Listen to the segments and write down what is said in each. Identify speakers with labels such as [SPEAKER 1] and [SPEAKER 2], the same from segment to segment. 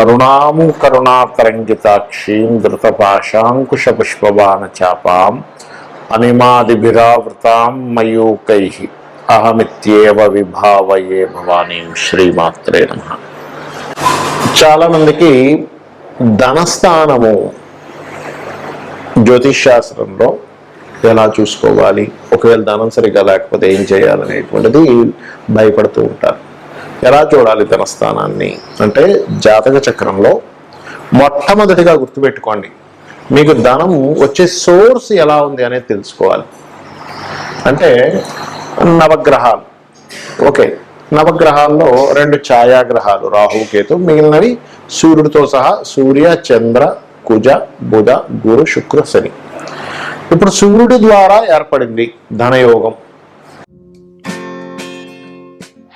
[SPEAKER 1] అరుణాము కరుణాతరంగితాక్షీం ధృతపాశాంకుశ పుష్పబాణ చాపాం అనిమాదిభిరావృతాం మయూకై అహమిత్యేవ విభావయే భవానీం శ్రీమాత్రే నమ. చాలామందికి ధనస్థానము జ్యోతిష్శాస్త్రంలో ఎలా చూసుకోవాలి? ఒకవేళ ధనం సరిగా లేకపోతే ఏం చేయాలనేటువంటిది భయపడుతూ ఉంటారు. ఎలా చూడాలి ధనస్థానాన్ని అంటే జాతక చక్రంలో మొట్టమొదటిగా గుర్తుపెట్టుకోండి. మీకు ధనం వచ్చే సోర్స్ ఎలా ఉంది అనేది తెలుసుకోవాలి. అంటే నవగ్రహాలు. ఓకే నవగ్రహాల్లో రెండు ఛాయాగ్రహాలు రాహుకేతు మిగిలినవి సూర్యుడితో సహా సూర్య చంద్ర కుజ బుధ గురు శుక్ర శని. ఇప్పుడు సూర్యుడి ద్వారా ఏర్పడింది ధనయోగం.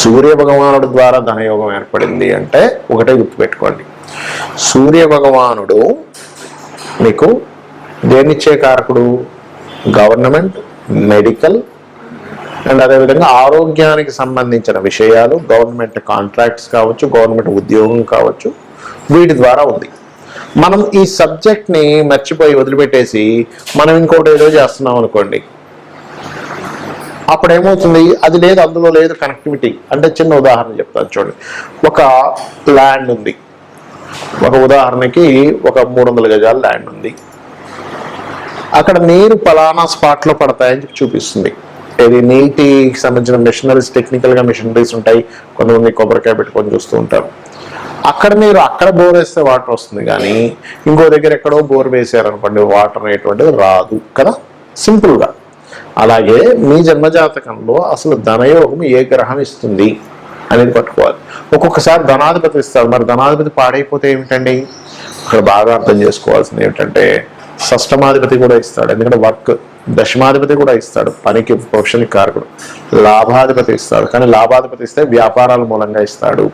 [SPEAKER 1] సూర్య భగవానుడు ద్వారా ధనయోగం ఏర్పడింది అంటే ఒకటే గుర్తుపెట్టుకోండి సూర్య భగవానుడు మీకు దేనిచ్చే కారకుడు? గవర్నమెంట్ మెడికల్ అండ్ అదేవిధంగా ఆరోగ్యానికి సంబంధించిన విషయాలు గవర్నమెంట్ కాంట్రాక్ట్స్ కావచ్చు గవర్నమెంట్ ఉద్యోగం కావచ్చు వీటి ద్వారా ఉంది. మనం ఈ సబ్జెక్ట్ని మర్చిపోయి వదిలిపెట్టేసి మనం ఇంకోటి ఏదో చేస్తున్నాం అనుకోండి. అప్పుడు ఏమవుతుంది అది లేదు అందులో లేదు కనెక్టివిటీ అంటే చిన్న ఉదాహరణ చెప్తాను చూడండి. ఒక ల్యాండ్ ఉంది. ఒక ఉదాహరణకి ఒక మూడు వందల గజాల ల్యాండ్ ఉంది. అక్కడ నీరు పలానా స్పాట్లో పడతాయని చెప్పి చూపిస్తుంది. ఇది నీటికి సంబంధించిన మిషనరీస్ టెక్నికల్గా మిషనరీస్ ఉంటాయి. కొంతమంది కొబ్బరికాయ పెట్టుకొని చూస్తూ ఉంటారు. అక్కడ మీరు అక్కడ బోర్ వేస్తే వాటర్ వస్తుంది కానీ ఇంకో దగ్గర ఎక్కడో బోర్ వేసారనుకోండి వాటర్ అనేటువంటిది రాదు. కదా? సింపుల్గా అలాగే మీ జన్మజాతకంలో అసలు ధనయోగం ఏ గ్రహం ఇస్తుంది అనేది పట్టుకోవాలి. ఒక్కొక్కసారి ధనాధిపతి ఇస్తారు. మరి ధనాధిపతి పాడైపోతే ఏమిటండి? ఇక్కడ బాగా అర్థం చేసుకోవాల్సింది ఏమిటంటే షష్టమాధిపతి కూడా ఇస్తాడు. ఎందుకంటే వర్క్ దశమాధిపతి కూడా ఇస్తాడు. పనికి ప్రొఫెషన్కి కారకుడు. లాభాధిపతి ఇస్తాడు. కానీ లాభాధిపతి ఇస్తే వ్యాపారాల మూలంగా ఇస్తాడు.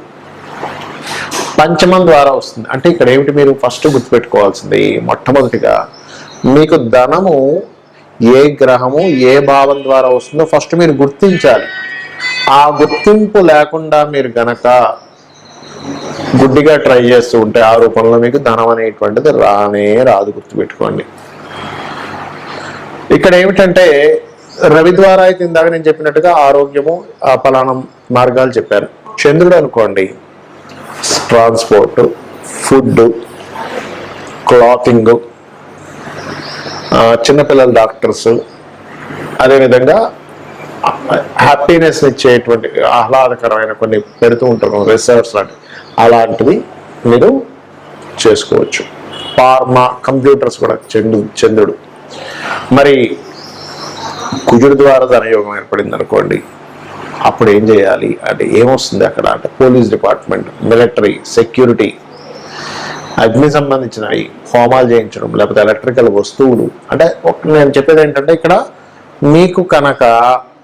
[SPEAKER 1] పంచమం ద్వారా వస్తుంది. అంటే ఇక్కడ ఏమిటి మీరు ఫస్ట్ గుర్తుపెట్టుకోవాల్సింది? మొట్టమొదటిగా మీకు ధనము ఏ గ్రహము ఏ భావం ద్వారా వస్తుందో ఫస్ట్ మీరు గుర్తించాలి. ఆ గుర్తింపు లేకుండా మీరు గనక గుడ్డిగా ట్రై చేస్తూ ఉంటే ఆ రూపంలో మీకు ధనం అనేటువంటిది రానే రాదు గుర్తుపెట్టుకోండి. ఇక్కడ ఏమిటంటే రవి ద్వారా అయితే ఇందాక నేను చెప్పినట్టుగా ఆరోగ్యము ఆ మార్గాలు చెప్పారు. చంద్రుడు అనుకోండి ట్రాన్స్పోర్ట్ ఫుడ్ క్లాతింగ్ చిన్నపిల్లల డాక్టర్స్ అదేవిధంగా హ్యాపీనెస్ ఇచ్చేటువంటి ఆహ్లాదకరమైన కొన్ని పెడుతూ ఉంటారు రిసర్చ్ లాంటివి. అలాంటివి మీరు చేసుకోవచ్చు. ఫార్మా కంప్యూటర్స్ కూడా చంద్రు చంద్రుడు. మరి కుజుడు ద్వారా ధనయోగం ఏర్పడింది అనుకోండి అప్పుడు ఏం చేయాలి? అంటే ఏమొస్తుంది అక్కడ? అంటే పోలీస్ డిపార్ట్మెంట్ మిలిటరీ సెక్యూరిటీ అగ్ని సంబంధించినవి హోమాలు చేయించడం లేకపోతే ఎలక్ట్రికల్ వస్తువులు. అంటే ఒక- నేను చెప్పేది ఏంటంటే ఇక్కడ మీకు కనుక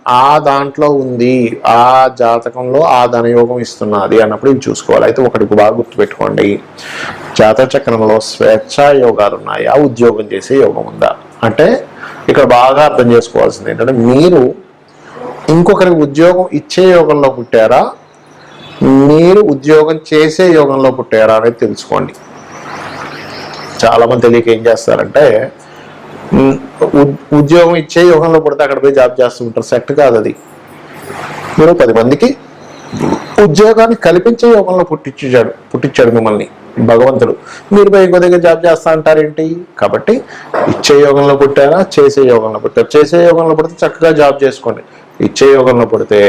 [SPEAKER 1] ఆ దాంట్లో ఉంది ఆ జాతకంలో ఆ ధనయోగం ఇస్తున్నది అన్నప్పుడు ఇది చూసుకోవాలి. అయితే ఒకటి బాగా గుర్తుపెట్టుకోండి. జాతక చక్రంలో స్వేచ్ఛా యోగాలు ఉన్నాయా. ఉద్యోగం చేసే యోగం ఉందా? అంటే ఇక్కడ బాగా అర్థం చేసుకోవాల్సింది ఏంటంటే మీరు ఇంకొకరికి ఉద్యోగం ఇచ్చే యోగంలో పుట్టారా? మీరు ఉద్యోగం చేసే యోగంలో పుట్టారా అనేది తెలుసుకోండి. చాలా మంది తెలియక ఏం చేస్తారంటే ఉద్యోగం ఇచ్చే యోగంలో పుడితే అక్కడ పోయి జాబ్ చేస్తూ ఉంటారు సెట్ కాదు అది. మీరు పది మందికి ఉద్యోగాన్ని కల్పించే యోగంలో పుట్టించాడు పుట్టించాడు మిమ్మల్ని భగవంతుడు. మీరు పోయి ఇంకో దగ్గర జాబ్ చేస్తా అంటారేంటి? కాబట్టి ఇచ్చే యోగంలో పుట్టారా? చేసే యోగంలో పుట్టారు? చేసే యోగంలో పుడితే చక్కగా జాబ్ చేసుకోండి. ఇచ్చే యోగంలో పుడితే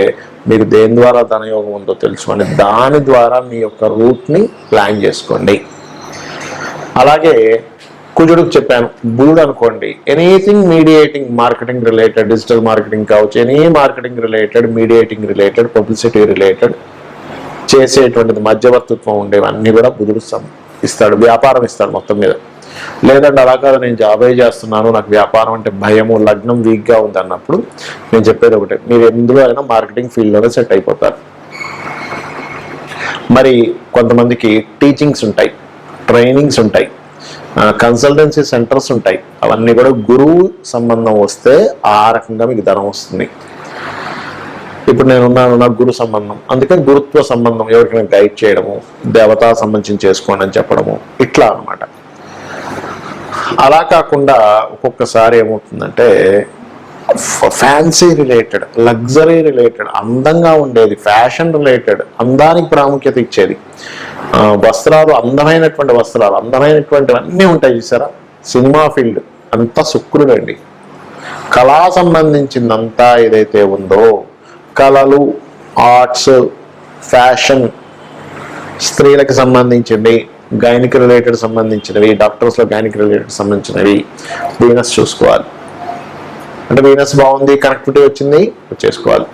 [SPEAKER 1] మీకు దేని ద్వారా ధనయోగం ఉందో తెలుసుకోండి. దాని ద్వారా మీ యొక్క రూట్ని ప్లాన్ చేసుకోండి. అలాగే కుజుడికి చెప్పాను బుధుడు అనుకోండి anything mediating marketing related digital marketing కావచ్చు any marketing related mediating related publicity related చేసేటువంటిది మధ్యవర్తిత్వం ఉండేవన్నీ కూడా బుధుడు ఇస్తాడు వ్యాపారం ఇస్తాడు మొత్తం మీద. లేదంటే అలా కాదు నేను జాబే చేస్తున్నాను నాకు వ్యాపారం అంటే భయము లగ్నం వీక్గా ఉంది అన్నప్పుడు నేను చెప్పేది ఒకటే మీరు ఎందులో అయినా మార్కెటింగ్ ఫీల్డ్లోనే సెట్ అయిపోతారు. మరి కొంతమందికి టీచింగ్స్ ఉంటాయి ట్రైనింగ్స్ ఉంటాయి. కన్సల్టెన్సీ సెంటర్స్ ఉంటాయి. అవన్నీ కూడా గురువు సంబంధం వస్తే ఆ రకంగా మీకు ధనం వస్తుంది. ఇప్పుడు నేను ఉన్నాను నాకు గురు సంబంధం. అందుకే గురుత్వ సంబంధం ఎవరికైనా గైడ్ చేయడము దేవతా సంబంధించి చేసుకోండి అని చెప్పడము ఇట్లా అనమాట అలా కాకుండా ఒక్కొక్కసారి ఏమవుతుందంటే ఫ్యాన్సీ రిలేటెడ్ లగ్జరీ రిలేటెడ్ అందంగా ఉండేది ఫ్యాషన్ రిలేటెడ్ అందానికి ప్రాముఖ్యత ఇచ్చేది. వస్త్రాలు అందమైనటువంటి వస్త్రాలు అందమైనటువంటివి అన్నీ ఉంటాయి చూసారా? సినిమా ఫీల్డ్ అంతా శుక్రుడండి కళా సంబంధించిందంతా ఏదైతే ఉందో కళలు ఆర్ట్స్ ఫ్యాషన్ స్త్రీలకు సంబంధించినవి గైనిక్ రిలేటెడ్ సంబంధించినవి డాక్టర్స్లో గైనిక్ రిలేటెడ్ సంబంధించినవి వీనస్ చూసుకోవాలి. అంటే వీనస్ బాగుంది కనెక్టివిటీ వచ్చింది చేసుకోవాలి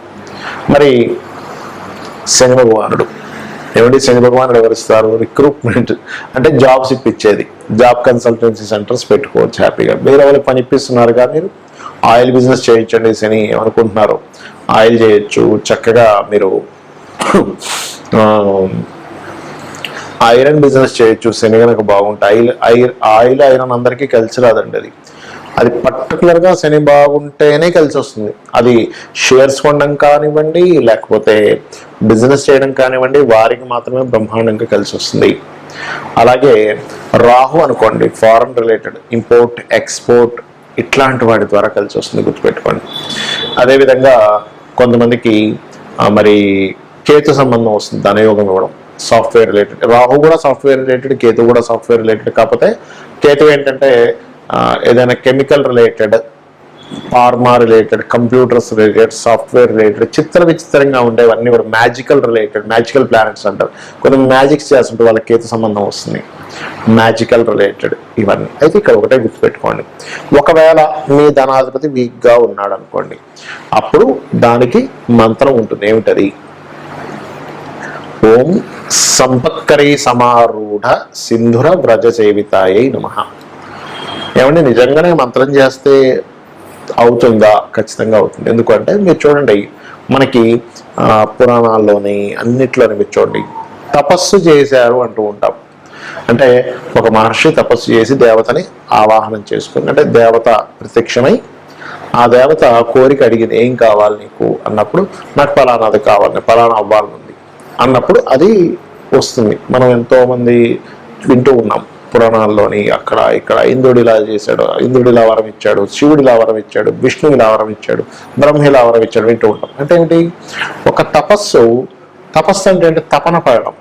[SPEAKER 1] మరి శని భగవానుడు ఏమిటి శని భగవానుడు ఎవరిస్తారు? రిక్రూట్మెంట్ అంటే జాబ్స్ ఇప్పించేది. జాబ్ కన్సల్టెన్సీ సెంటర్స్ పెట్టుకోవచ్చు హ్యాపీగా వేరే వాళ్ళకి పని ఇప్పిస్తున్నారుగా మీరు? ఆయిల్ బిజినెస్ చేయించండి శని ఏమనుకుంటున్నారు? ఆయిల్ చేయొచ్చు. చక్కగా మీరు ఐరన్ బిజినెస్ చేయొచ్చు. శని కనుక బాగుంటే. ఆయిల్ ఐ- ఆయిల్ ఐరన్ అందరికీ కలిసి రాదండి అది. అది పర్టికులర్గా శని బాగుంటేనే కలిసి వస్తుంది. అది షేర్స్ కొనడం కానివ్వండి లేకపోతే బిజినెస్ చేయడం కానివ్వండి వారికి మాత్రమే బ్రహ్మాండంగా కలిసి వస్తుంది. అలాగే రాహు అనుకోండి ఫారెన్ రిలేటెడ్ ఇంపోర్ట్ ఎక్స్పోర్ట్ ఇట్లాంటి వాటి ద్వారా కలిసి వస్తుంది గుర్తుపెట్టుకోండి. అదేవిధంగా కొంతమందికి మరి కేతు సంబంధం వస్తుంది ధనయోగం ఇవ్వడం సాఫ్ట్వేర్ రిలేటెడ్ రాహు కూడా సాఫ్ట్వేర్ రిలేటెడ్ కేతు కూడా సాఫ్ట్వేర్ రిలేటెడ్ కాకపోతే కేతు ఏంటంటే ఏదైనా chemical related pharma related computers related software related చిత్ర విచిత్రంగా ఉండేవన్నీ కూడా మ్యాజికల్ రిలేటెడ్ మ్యాజికల్ ప్లానెట్స్ అంటారు. కొన్ని మ్యాజిక్స్ చేస్తుంటే వాళ్ళకి కేతు సంబంధం వస్తుంది. మ్యాజికల్ రిలేటెడ్ ఇవన్నీ. అయితే ఇక్కడ ఒకటే గుర్తుపెట్టుకోండి. ఒకవేళ మీ ధనాధిపతి వీక్గా ఉన్నాడు అనుకోండి అప్పుడు దానికి మంత్రం ఉంటుంది. ఏమిటది? ఓం సంపత్కరీ సమారూఢ సింధుర వ్రజ సేవితాయై నమ. ఏమండి నిజంగానే మంత్రం చేస్తే అవుతుందా? ఖచ్చితంగా అవుతుంది. ఎందుకంటే మీరు చూడండి మనకి పురాణాల్లోని అన్నిట్లోని మీరు చూడండి తపస్సు చేశారు అంటూ ఉంటాం. అంటే ఒక మహర్షి తపస్సు చేసి దేవతని ఆవాహనం చేసుకుని అంటే దేవత ప్రత్యక్షమై ఆ దేవత కోరిక అడిగింది ఏం కావాలి నీకు? అన్నప్పుడు నాకు పలానాది కావాలి ఫలానా అవ్వాలనుంది అన్నప్పుడు అది వస్తుంది. మనం ఎంతోమంది వింటూ ఉన్నాం. పురాణాల్లోని అక్కడ ఇక్కడ ఇంద్రుడు ఇలా చేశాడు ఇంద్రుడు ఇలా వరం ఇచ్చాడు శివుడు ఇలా వరం ఇచ్చాడు విష్ణువు ఇలా వరం ఇచ్చాడు బ్రహ్మ ఇలా వరం ఇచ్చాడు వింటూ ఉంటాం. అంటే ఏంటి? ఒక తపస్సు తపస్సు అంటే ఏంటి? తపన పడడం.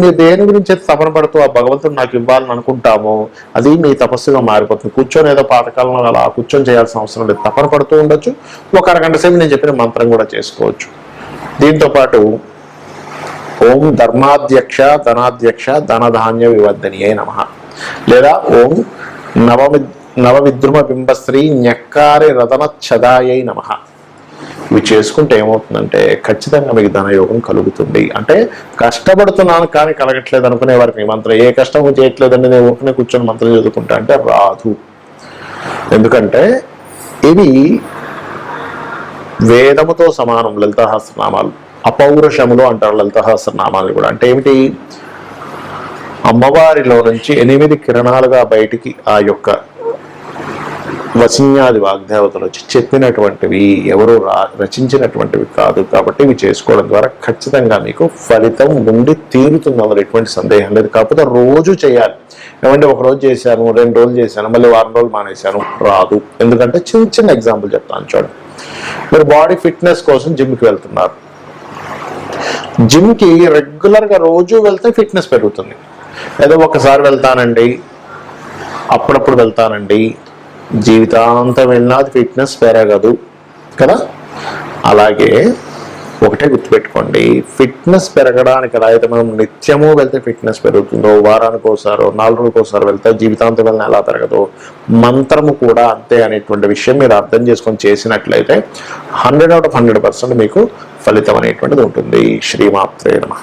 [SPEAKER 1] మీరు దేని గురించి అయితే తపన పడుతూ ఆ భగవంతుడు నాకు ఇవ్వాలని అనుకుంటామో అది మీ తపస్సుగా మారిపోతుంది. కూర్చొని ఏదో పాతకాలంలో అలా కూర్చొని చేయాల్సిన అవసరం లేదు. తపన పడుతూ ఉండొచ్చు. ఒక అరగంట సేపు నేను చెప్పిన మంత్రం కూడా చేసుకోవచ్చు. దీంతో పాటు ఓం ధర్మాధ్యక్ష ధనాధ్యక్ష ధనధాన్య వివర్ధనియే నమ. లేదా ఓం నవమి నవవిద్రుమ బింబశ్రీ న్యక్కారి రతన ఛదాయై నమ. ఇవి చేసుకుంటే ఏమవుతుందంటే ఖచ్చితంగా మీకు ధనయోగం కలుగుతుంది. అంటే కష్టపడుతున్నాను కానీ కలగట్లేదు అనుకునే వారికి మంత్రం. ఏ కష్టము చేయట్లేదండి నేను ఊరికనే కూర్చొని మంత్రం చదువుకుంటా అంటే రాదు. ఎందుకంటే ఇవి వేదముతో సమానం లలితహాస్త్రనామాలు అపౌరుషములు అంటారు లలితహాస్త్రనామాలు కూడా. అంటే ఏమిటి? అమ్మవారిలో నుంచి ఎనిమిది కిరణాలుగా బయటికి ఆ యొక్క వసిన్యాది వాగ్దేవతలు వచ్చి చెప్పినటువంటివి ఎవరు రా రచించినటువంటివి కాదు కాబట్టి ఇవి చేసుకోవడం ద్వారా ఖచ్చితంగా మీకు ఫలితం ఉండి తీరుతుంది అందులో ఎటువంటి సందేహం లేదు. కాకపోతే రోజు చేయాలి. ఏమంటే ఒక రోజు చేశాను రెండు రోజులు చేశాను మళ్ళీ వారం రోజులు మానేశాను రాదు. ఎందుకంటే చిన్న చిన్న ఎగ్జాంపుల్ చెప్తాను చూడండి. మీరు బాడీ ఫిట్నెస్ కోసం జిమ్కి వెళ్తున్నారు. జిమ్కి రెగ్యులర్గా రోజు వెళ్తే ఫిట్నెస్ పెరుగుతుంది. ఏదో ఒకసారి వెళ్తానండి అప్పుడప్పుడు వెళ్తానండి జీవితాంతం వెళ్ళినా అది ఫిట్నెస్ పెరగదు కదా? అలాగే ఒకటే గుర్తుపెట్టుకోండి ఫిట్నెస్ పెరగడానికి ఎలా అయితే మనం నిత్యము వెళ్తే ఫిట్నెస్ పెరుగుతుందో వారానికి ఒకసారో నాలుగు రోజులకు ఒకసారి వెళ్తే జీవితాంతం వెళ్ళిన ఎలా పెరగదో మంత్రము కూడా అంతే అనేటువంటి విషయం మీరు అర్థం చేసుకొని చేసినట్లయితే hundred out of hundred percent మీకు ఫలితం అనేటువంటిది ఉంటుంది. శ్రీమాత్రే నమ.